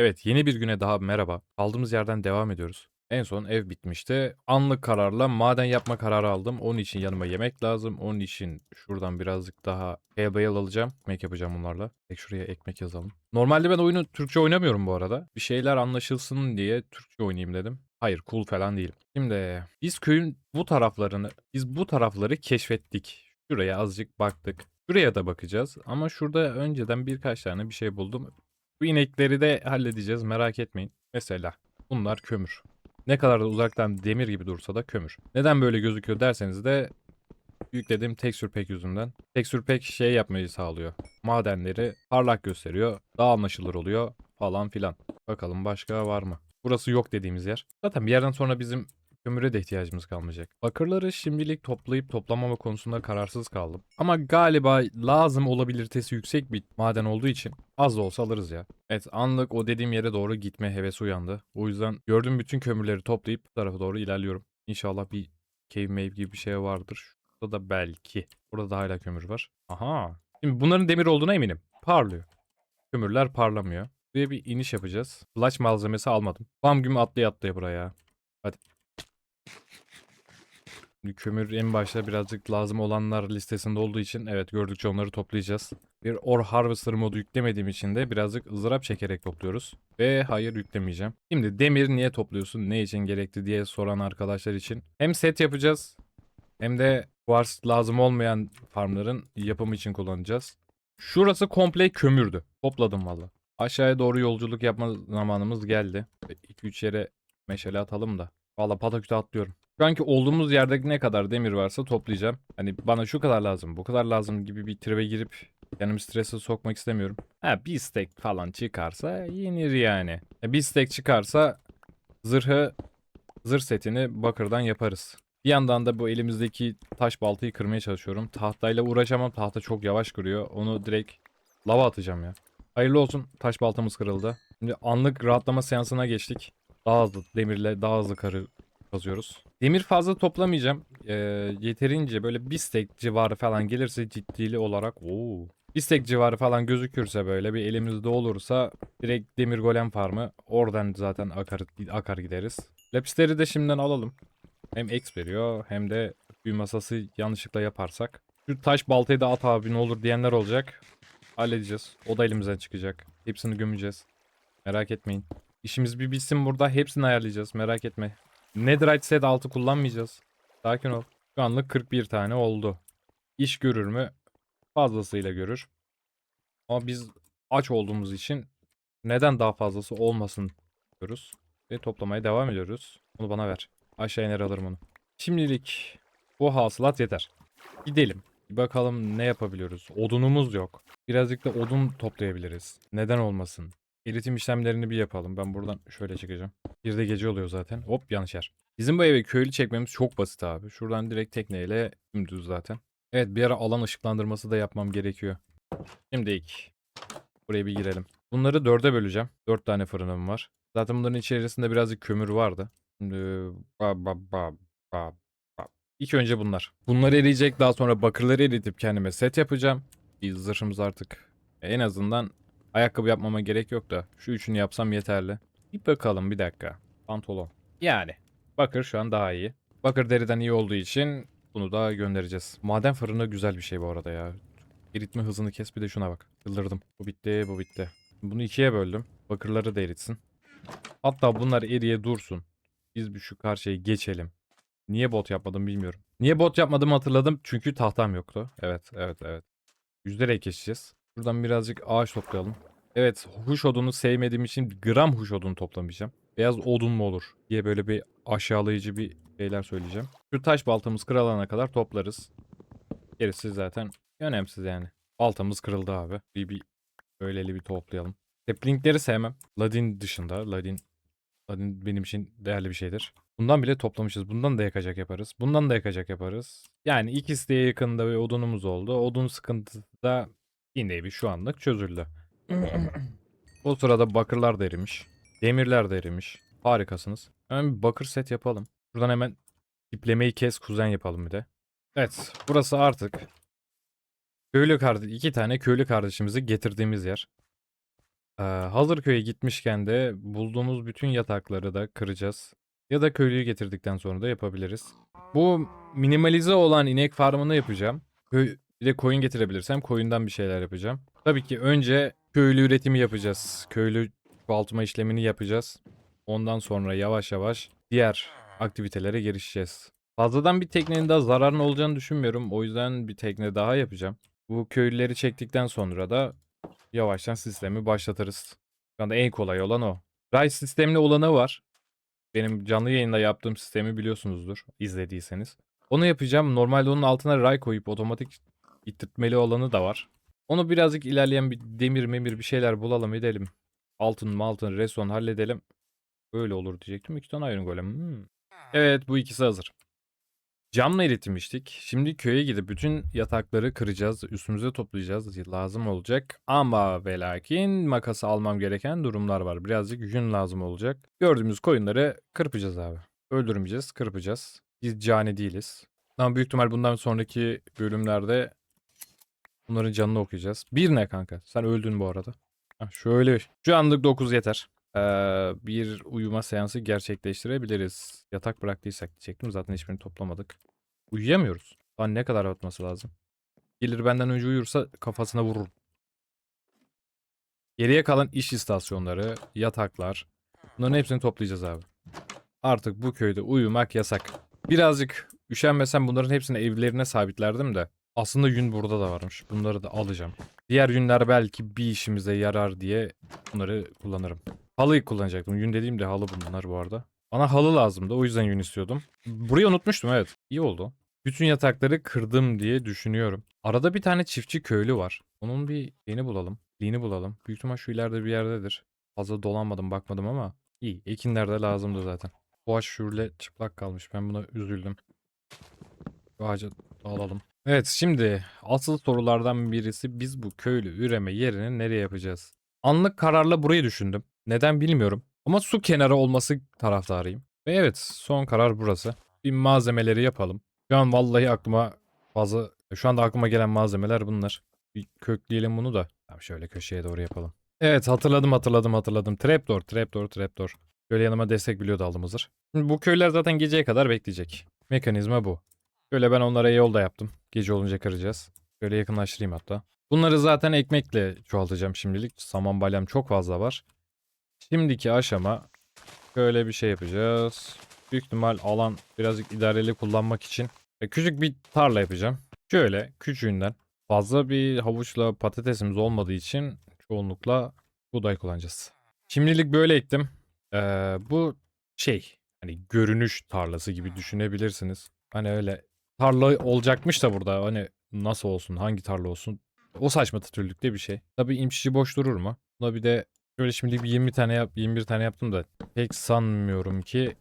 Evet, yeni bir güne daha merhaba. Kaldığımız yerden devam ediyoruz. En son ev bitmişti. Anlık kararla maden yapma kararı aldım. Onun için yanıma yemek lazım. Onun için şuradan birazcık daha hayal alacağım. Ekmek yapacağım bunlarla. Tek şuraya ekmek yazalım. Normalde ben oyunu Türkçe oynamıyorum bu arada. Bir şeyler anlaşılsın diye Türkçe oynayayım dedim. Hayır, cool falan değilim. Şimdi biz köyün bu taraflarını, biz bu tarafları keşfettik. Şuraya azıcık baktık. Şuraya da bakacağız. Ama şurada önceden birkaç tane bir şey buldum. Bu inekleri de halledeceğiz merak etmeyin. Mesela bunlar kömür. Ne kadar da uzaktan demir gibi dursa da kömür. Neden böyle gözüküyor derseniz de yüklediğim texture pack yüzünden. Texture pack şey yapmayı sağlıyor. Madenleri parlak gösteriyor. Daha anlaşılır oluyor falan filan. Bakalım başka var mı? Burası yok dediğimiz yer. Zaten bir yerden sonra bizim kömüre de ihtiyacımız kalmayacak. Bakırları şimdilik toplayıp toplamama konusunda kararsız kaldım. Ama galiba lazım olabilitesi yüksek bir maden olduğu için az da olsa alırız ya. Evet anlık o dediğim yere doğru gitme hevesi uyandı. O yüzden gördüğüm bütün kömürleri toplayıp bu tarafa doğru ilerliyorum. İnşallah bir cave mave gibi bir şey vardır. Şurada da belki. Burada da hala kömür var. Aha. Şimdi bunların demir olduğuna eminim. Parlıyor. Kömürler parlamıyor. Buraya bir iniş yapacağız. Flash malzemesi almadım. Bam güm atlaya atlaya buraya. Hadi. Kömür en başta birazcık lazım olanlar listesinde olduğu için evet gördükçe onları toplayacağız. Bir Ore Harvester modu yüklemediğim için de birazcık ızdırap çekerek topluyoruz. Ve hayır yüklemeyeceğim. Şimdi demir niye topluyorsun, ne için gerekli diye soran arkadaşlar için hem set yapacağız hem de quartz lazım olmayan farmların yapımı için kullanacağız. Şurası komple kömürdü. Topladım valla. Aşağıya doğru yolculuk yapma zamanımız geldi. 2-3 yere meşale atalım da. Valla pataküte atlıyorum. Şu olduğumuz yerdeki ne kadar demir varsa toplayacağım. Hani bana şu kadar lazım, bu kadar lazım gibi bir tribe girip kendimi strese sokmak istemiyorum. Ha bir stack falan çıkarsa yenir yani. E, bir stack çıkarsa zırhı, zırh setini bakırdan yaparız. Bir yandan da bu elimizdeki taş baltayı kırmaya çalışıyorum. Tahtayla uğraşamam. Tahta çok yavaş kırıyor. Onu direkt lava atacağım ya. Hayırlı olsun. Taş baltamız kırıldı. Şimdi anlık rahatlama seansına geçtik. Daha hızlı demirle daha hızlı karı kazıyoruz. Demir fazla toplamayacağım. Ee, yeterince böyle bir stack civarı falan gelirse ciddili olarak ooo. Bir stack civarı falan gözükürse böyle bir elimizde olursa direkt demir golem farmı oradan zaten akar, akar gideriz. Lapisleri de şimdiden alalım. Hem X veriyor hem de büyü masası yanlışlıkla yaparsak. Şu taş baltayı da at abi ne olur diyenler olacak. Halledeceğiz. O da elimizden çıkacak. Hepsini gömeceğiz. Merak etmeyin. İşimiz bir bitsin burada. Hepsini ayarlayacağız. Merak etme. Netherite set altı kullanmayacağız. Sakin ol. Şu anlık 41 tane oldu. İş görür mü? Fazlasıyla görür. Ama biz aç olduğumuz için neden daha fazlası olmasın diyoruz. Ve toplamaya devam ediyoruz. Bunu bana ver. Aşağı iner alırım onu. Şimdilik bu hasılat yeter. Gidelim. Bir bakalım ne yapabiliyoruz. Odunumuz yok. Birazcık da odun toplayabiliriz. Neden olmasın? Eritim işlemlerini bir yapalım. Ben buradan şöyle çıkacağım. Bir de gece oluyor zaten. Hop yanlış yer. Bizim bu eve köylü çekmemiz çok basit abi. Şuradan direkt tekneyle dümdüz zaten. Evet bir ara alan ışıklandırması da yapmam gerekiyor. Şimdi ilk buraya bir girelim. Bunları dörde böleceğim. Dört tane fırınım var. Zaten bunların içerisinde birazcık kömür vardı. Şimdi ba ba ba ba ba. İlk önce bunlar. Bunlar eriyecek. Daha sonra bakırları eritip kendime set yapacağım. Bir zırhımız artık. En azından ayakkabı yapmama gerek yok da. Şu üçünü yapsam yeterli. Bir bakalım bir dakika. Pantolon. Yani. Bakır şu an daha iyi. Bakır deriden iyi olduğu için bunu da göndereceğiz. Maden fırını güzel bir şey bu arada ya. Eritme hızını kes bir de şuna bak. Yıldırdım. Bu bitti bu bitti. Bunu ikiye böldüm. Bakırları da eritsin. Hatta bunlar eriye dursun. Biz bir şu karşıya geçelim. Niye bot yapmadım bilmiyorum. Niye bot yapmadım hatırladım. Çünkü tahtam yoktu. Evet evet evet. Yüzlerek geçeceğiz. Şuradan birazcık ağaç toplayalım. Evet huş odunu sevmediğim için gram huş odunu toplamayacağım. Beyaz odun mu olur diye böyle bir aşağılayıcı bir şeyler söyleyeceğim. Şu taş baltamız kırılana kadar toplarız. Gerisi zaten önemsiz yani. Baltamız kırıldı abi. Bir, bir böyleli bir toplayalım. Saplingleri sevmem. Ladin dışında. Ladin, Ladin benim için değerli bir şeydir. Bundan bile toplamışız. Bundan da yakacak yaparız. Bundan da yakacak yaparız. Yani ikisi de yakında bir odunumuz oldu. Odun sıkıntısı da yine bir şu anlık çözüldü. o sırada bakırlar da erimiş. Demirler de erimiş. Harikasınız. Hemen bir bakır set yapalım. Buradan hemen diplemeyi kes kuzen yapalım bir de. Evet burası artık köylü kardeş iki tane köylü kardeşimizi getirdiğimiz yer. Ee, hazır köye gitmişken de bulduğumuz bütün yatakları da kıracağız. Ya da köylüyü getirdikten sonra da yapabiliriz. Bu minimalize olan inek farmını yapacağım. Köy, bir de koyun getirebilirsem koyundan bir şeyler yapacağım. Tabii ki önce köylü üretimi yapacağız. Köylü çoğaltma işlemini yapacağız. Ondan sonra yavaş yavaş diğer aktivitelere girişeceğiz. Fazladan bir teknenin daha zararın olacağını düşünmüyorum. O yüzden bir tekne daha yapacağım. Bu köylüleri çektikten sonra da yavaştan sistemi başlatırız. Şu anda en kolay olan o. Ray sistemli olanı var. Benim canlı yayında yaptığım sistemi biliyorsunuzdur izlediyseniz. Onu yapacağım. Normalde onun altına ray koyup otomatik ittirtmeli olanı da var. Onu birazcık ilerleyen bir demir memir bir şeyler bulalım edelim. Altın altın reson halledelim. Öyle olur diyecektim. İki tane iron golem. Hmm. Evet bu ikisi hazır. Camla eritmiştik. Şimdi köye gidip bütün yatakları kıracağız. Üstümüze toplayacağız. Lazım olacak. Ama ve lakin makası almam gereken durumlar var. Birazcık yün lazım olacak. Gördüğümüz koyunları kırpacağız abi. Öldürmeyeceğiz, kırpacağız. Biz cani değiliz. Ama büyük ihtimal bundan sonraki bölümlerde bunların canını okuyacağız. Bir ne kanka? Sen öldün bu arada. Hah, şöyle. Şu anlık 9 yeter. Ee, bir uyuma seansı gerçekleştirebiliriz. Yatak bıraktıysak diyecektim. Zaten hiçbirini toplamadık. Uyuyamıyoruz. Daha ne kadar atması lazım? Gelir benden önce uyursa kafasına vurur. Geriye kalan iş istasyonları, yataklar. Bunların hepsini toplayacağız abi. Artık bu köyde uyumak yasak. Birazcık üşenmesem bunların hepsini evlerine sabitlerdim de. Aslında yün burada da varmış. Bunları da alacağım. Diğer yünler belki bir işimize yarar diye bunları kullanırım. Halıyı kullanacaktım. Yün dediğimde halı bunlar bu arada. Bana halı lazımdı. O yüzden yün istiyordum. Burayı unutmuştum evet. İyi oldu. Bütün yatakları kırdım diye düşünüyorum. Arada bir tane çiftçi köylü var. Onun bir yeni bulalım. Liğini bulalım. Büyük ihtimal şu ileride bir yerdedir. Fazla dolanmadım bakmadım ama iyi. Ekinler de lazımdı zaten. Bu ağaç şöyle çıplak kalmış. Ben buna üzüldüm. Şu ağacı alalım. Evet şimdi asıl sorulardan birisi biz bu köylü üreme yerini nereye yapacağız? Anlık kararla burayı düşündüm. Neden bilmiyorum. Ama su kenarı olması taraftarıyım. Ve evet son karar burası. Bir malzemeleri yapalım. Şu an vallahi aklıma fazla... Şu anda aklıma gelen malzemeler bunlar. Bir kökleyelim bunu da. Abi şöyle köşeye doğru yapalım. Evet hatırladım hatırladım hatırladım. Trapdoor, trapdoor, trapdoor. Şöyle yanıma destek biliyordu aldım hazır. Şimdi bu köyler zaten geceye kadar bekleyecek. Mekanizma bu. Şöyle ben onlara yol da yaptım. Gece olunca kıracağız. Şöyle yakınlaştırayım hatta. Bunları zaten ekmekle çoğaltacağım şimdilik. Saman balyam çok fazla var. Şimdiki aşama şöyle bir şey yapacağız. Büyük ihtimal alan birazcık idareli kullanmak için e, küçük bir tarla yapacağım. Şöyle küçüğünden fazla bir havuçla patatesimiz olmadığı için çoğunlukla buğday kullanacağız. Şimdilik böyle ektim. Ee, bu şey hani görünüş tarlası gibi düşünebilirsiniz. Hani öyle tarla olacakmış da burada hani nasıl olsun hangi tarla olsun o saçma türlükte bir şey. Tabii imşici boş durur mu? Buna bir de şöyle şimdi bir 20 tane yap 21 tane yaptım da pek sanmıyorum ki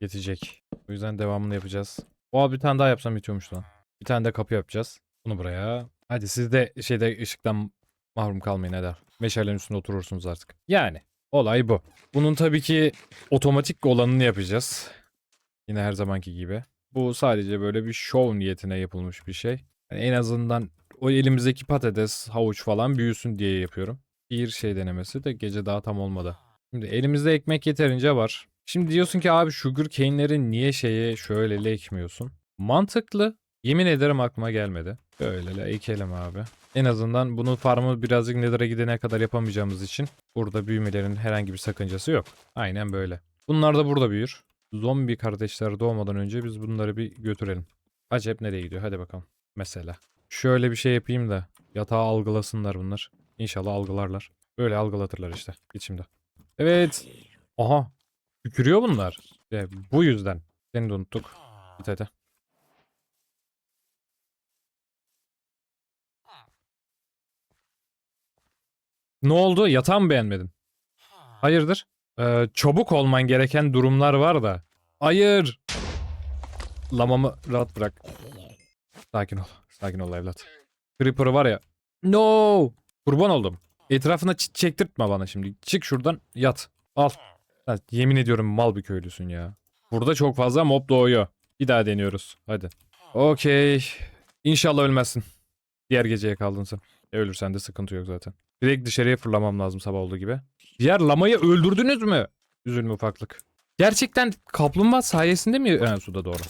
yetecek. O yüzden devamını yapacağız. O bir tane daha yapsam bitiyormuş lan. Bir tane de kapı yapacağız. Bunu buraya. Hadi siz de şeyde ışıktan mahrum kalmayın hadi. Meşalenin üstünde oturursunuz artık. Yani olay bu. Bunun tabii ki otomatik olanını yapacağız. Yine her zamanki gibi. Bu sadece böyle bir şov niyetine yapılmış bir şey. Yani en azından o elimizdeki patates, havuç falan büyüsün diye yapıyorum. Bir şey denemesi de gece daha tam olmadı. Şimdi elimizde ekmek yeterince var. Şimdi diyorsun ki abi sugar cane'leri niye şeye şöyle ekmiyorsun? Mantıklı. Yemin ederim aklıma gelmedi. Böyle ekelim abi. En azından bunun farmı birazcık nether'a gidene kadar yapamayacağımız için burada büyümelerin herhangi bir sakıncası yok. Aynen böyle. Bunlar da burada büyür. Zombi kardeşler doğmadan önce biz bunları bir götürelim. Acep nereye gidiyor? Hadi bakalım. Mesela. Şöyle bir şey yapayım da yatağı algılasınlar bunlar. İnşallah algılarlar. Böyle algılatırlar işte. Git şimdi. Evet. Aha. Tükürüyor bunlar. İşte bu yüzden. Seni de unuttuk. Git hadi. Ne oldu? Yatağı mı beğenmedin? Hayırdır? Ee, çabuk olman gereken durumlar var da. Hayır. Lamamı rahat bırak. Sakin ol. Sakin ol evlat. Creeper var ya. No. Kurban oldum. Etrafına çektirtme bana şimdi. Çık şuradan yat. Al. Ha, yemin ediyorum mal bir köylüsün ya. Burada çok fazla mob doğuyor. Bir daha deniyoruz. Hadi. Okey. İnşallah ölmezsin. Diğer geceye kaldın sen. E ölürsen de sıkıntı yok zaten. Direkt dışarıya fırlamam lazım sabah olduğu gibi. Diğer lamayı öldürdünüz mü? Üzülme ufaklık. Gerçekten kaplumbağa sayesinde mi? Ha, suda doğru.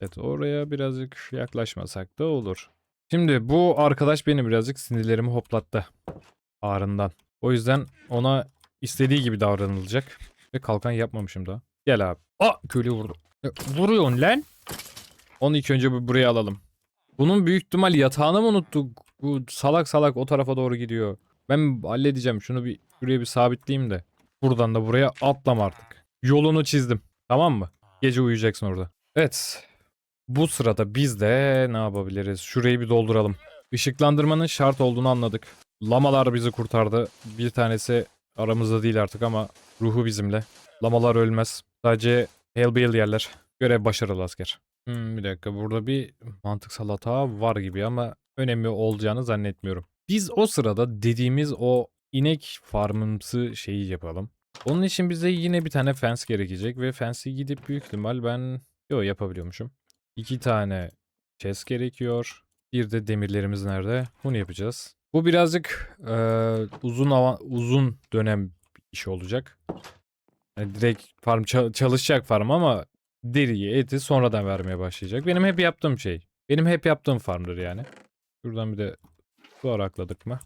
Evet oraya birazcık yaklaşmasak da olur. Şimdi bu arkadaş beni birazcık sinirlerimi hoplattı. Ağrından. O yüzden ona istediği gibi davranılacak. Ve kalkan yapmamışım daha. Gel abi. Aa köylü vurdu. E, Vuruyorsun lan. Onu ilk önce bir buraya alalım. Bunun büyük ihtimal yatağını mı unuttuk? Bu salak salak o tarafa doğru gidiyor. Ben halledeceğim. Şunu bir şuraya bir sabitleyeyim de. Buradan da buraya atlam artık. Yolunu çizdim. Tamam mı? Gece uyuyacaksın orada. Evet. Bu sırada biz de ne yapabiliriz? Şurayı bir dolduralım. Işıklandırmanın şart olduğunu anladık. Lamalar bizi kurtardı. Bir tanesi aramızda değil artık ama ruhu bizimle. Lamalar ölmez. Sadece Hellbale yerler. Görev başarılı asker. Hmm, bir dakika burada bir mantıksal hata var gibi ama önemli olacağını zannetmiyorum. Biz o sırada dediğimiz o inek farmımsı şeyi yapalım. Onun için bize yine bir tane fence gerekecek ve fence'i gidip büyük ihtimal ben yo yapabiliyormuşum. İki tane chest gerekiyor. Bir de demirlerimiz nerede? Bunu yapacağız. Bu birazcık eee, uzun uzun dönem iş olacak. Yani direkt farm ça- çalışacak farm ama deriyi, eti sonradan vermeye başlayacak. Benim hep yaptığım şey. Benim hep yaptığım farmdır yani. Şuradan bir de su arakladık mı?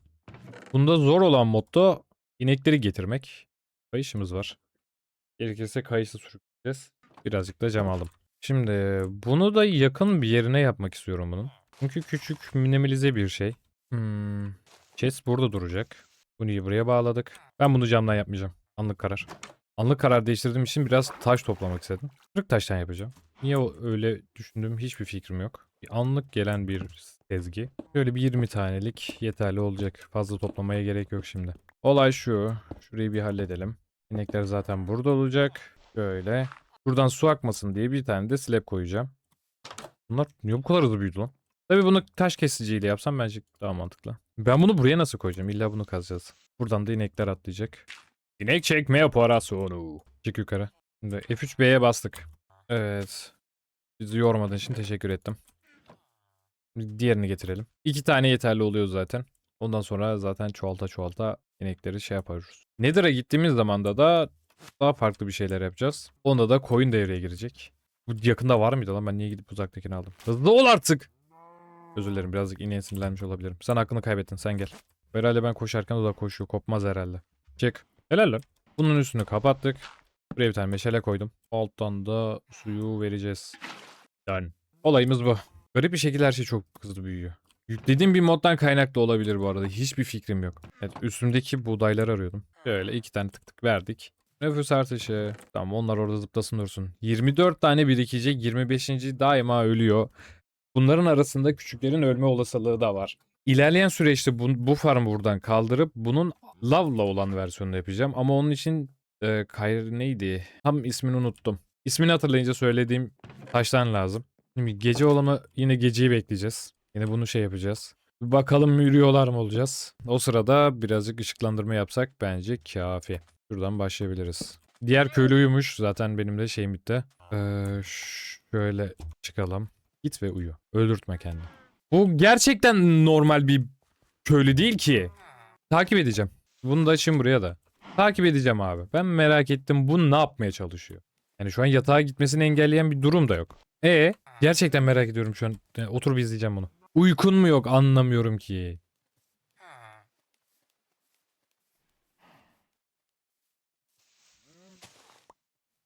Bunda zor olan modda inekleri getirmek. Kayışımız var. Gerekirse kayışı sürükleyeceğiz. Birazcık da cam aldım. Şimdi bunu da yakın bir yerine yapmak istiyorum bunun. Çünkü küçük minimalize bir şey. Hmm. Chest burada duracak. Bunu buraya bağladık. Ben bunu camdan yapmayacağım. Anlık karar. Anlık karar değiştirdiğim için biraz taş toplamak istedim. Kırık taştan yapacağım. Niye öyle düşündüğüm hiçbir fikrim yok. Anlık gelen bir sezgi. Böyle bir 20 tanelik yeterli olacak. Fazla toplamaya gerek yok şimdi. Olay şu. Şurayı bir halledelim. İnekler zaten burada olacak. Böyle. Buradan su akmasın diye bir tane de slab koyacağım. Bunlar niye bu kadar hızlı büyüdü lan? Tabii bunu taş kesiciyle yapsam bence daha mantıklı. Ben bunu buraya nasıl koyacağım? İlla bunu kazacağız. Buradan da inekler atlayacak. İnek çekme operasyonu. Çık yukarı. Şimdi F3B'ye bastık. Evet. Bizi yormadığın için teşekkür ettim. Diğerini getirelim. İki tane yeterli oluyor zaten. Ondan sonra zaten çoğalta çoğalta inekleri şey yaparız. Nether'a gittiğimiz zaman da da daha farklı bir şeyler yapacağız. Onda da coin devreye girecek. Bu yakında var mıydı lan? Ben niye gidip uzaktakini aldım? Hızlı ol artık. Özür dilerim birazcık ineğe sinirlenmiş olabilirim. Sen aklını kaybettin sen gel. Herhalde ben koşarken o da koşuyor. Kopmaz herhalde. Çık. Helal lan. Bunun üstünü kapattık. Buraya bir tane meşale koydum. Alttan da suyu vereceğiz. Yani olayımız bu. Garip bir şekilde her şey çok hızlı büyüyor. Yüklediğim bir moddan kaynaklı olabilir bu arada. Hiçbir fikrim yok. Evet üstümdeki buğdayları arıyordum. Şöyle iki tane tık tık verdik. Nüfus artışı. Tamam onlar orada zıplasın dursun. 24 tane birikecek. 25. daima ölüyor. Bunların arasında küçüklerin ölme olasılığı da var. İlerleyen süreçte bu, bu farmı buradan kaldırıp bunun lavla olan versiyonunu yapacağım. Ama onun için e, kayr neydi? Tam ismini unuttum. İsmini hatırlayınca söylediğim taştan lazım. Şimdi gece olanı yine geceyi bekleyeceğiz. Yine bunu şey yapacağız. Bir bakalım yürüyorlar mı olacağız. O sırada birazcık ışıklandırma yapsak bence kafi. Şuradan başlayabiliriz. Diğer köylü uyumuş. Zaten benim de şeyim bitti. Ee, şöyle çıkalım. Git ve uyu. Öldürtme kendini. Bu gerçekten normal bir köylü değil ki. Takip edeceğim. Bunu da açayım buraya da. Takip edeceğim abi. Ben merak ettim bu ne yapmaya çalışıyor. Yani şu an yatağa gitmesini engelleyen bir durum da yok. E gerçekten merak ediyorum şu an. Yani oturup izleyeceğim bunu. Uykun mu yok anlamıyorum ki.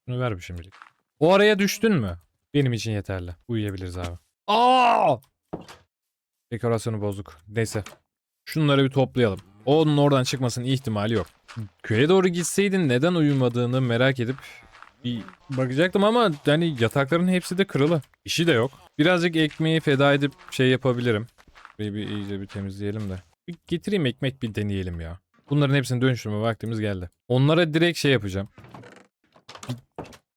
Bunu ver bir şimdilik. O araya düştün mü? Benim için yeterli. Uyuyabiliriz abi. Aa! Dekorasyonu bozduk. Neyse. Şunları bir toplayalım. Onun oradan çıkmasının ihtimali yok. Köye doğru gitseydin neden uyumadığını merak edip bir bakacaktım ama yani yatakların hepsi de kırılı. İşi de yok. Birazcık ekmeği feda edip şey yapabilirim. Burayı bir iyice bir temizleyelim de. Bir getireyim ekmek bir deneyelim ya. Bunların hepsini dönüştürme vaktimiz geldi. Onlara direkt şey yapacağım.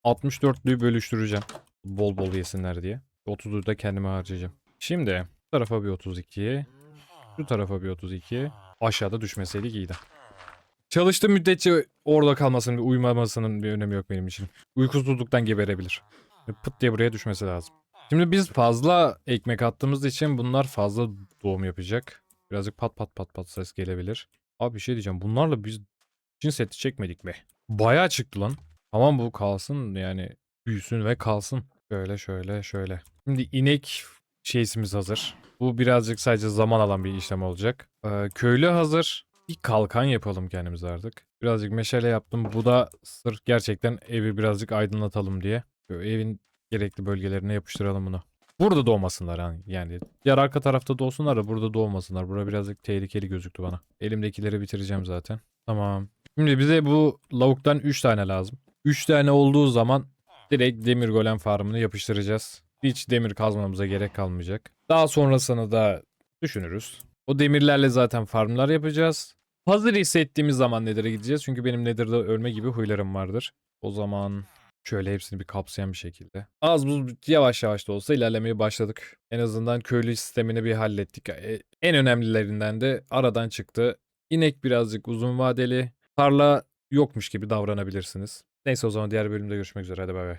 64'lüyü bölüştüreceğim. Bol bol yesinler diye. 30'u da kendime harcayacağım. Şimdi bu tarafa bir 32. Şu tarafa bir 32. Aşağıda düşmeseydik iyiydi. Çalıştığı müddetçe orada kalmasının, uyumamasının bir önemi yok benim için. Uykusuzluktan geberebilir. Pıt diye buraya düşmesi lazım. Şimdi biz fazla ekmek attığımız için bunlar fazla doğum yapacak. Birazcık pat pat pat pat ses gelebilir. Abi bir şey diyeceğim. Bunlarla biz Çin seti çekmedik mi? Bayağı çıktı lan. Tamam bu kalsın yani büyüsün ve kalsın. Şöyle şöyle şöyle. Şimdi inek şeysimiz hazır. Bu birazcık sadece zaman alan bir işlem olacak. Ee, köylü hazır. Bir kalkan yapalım kendimize artık. Birazcık meşale yaptım. Bu da sırf gerçekten evi birazcık aydınlatalım diye. Böyle evin gerekli bölgelerine yapıştıralım bunu. Burada doğmasınlar yani. yani. Diğer arka tarafta doğsunlar da burada doğmasınlar. Bura birazcık tehlikeli gözüktü bana. Elimdekileri bitireceğim zaten. Tamam. Şimdi bize bu lavuktan 3 tane lazım. 3 tane olduğu zaman direkt demir golem farmını yapıştıracağız. Hiç demir kazmamıza gerek kalmayacak. Daha sonrasını da düşünürüz. O demirlerle zaten farmlar yapacağız. Hazır hissettiğimiz zaman Nether'a gideceğiz. Çünkü benim Nether'da ölme gibi huylarım vardır. O zaman şöyle hepsini bir kapsayan bir şekilde. Az buz yavaş yavaş da olsa ilerlemeye başladık. En azından köylü sistemini bir hallettik. E, En önemlilerinden de aradan çıktı. İnek birazcık uzun vadeli. Tarla yokmuş gibi davranabilirsiniz. Neyse o zaman diğer bölümde görüşmek üzere. Hadi bay bay.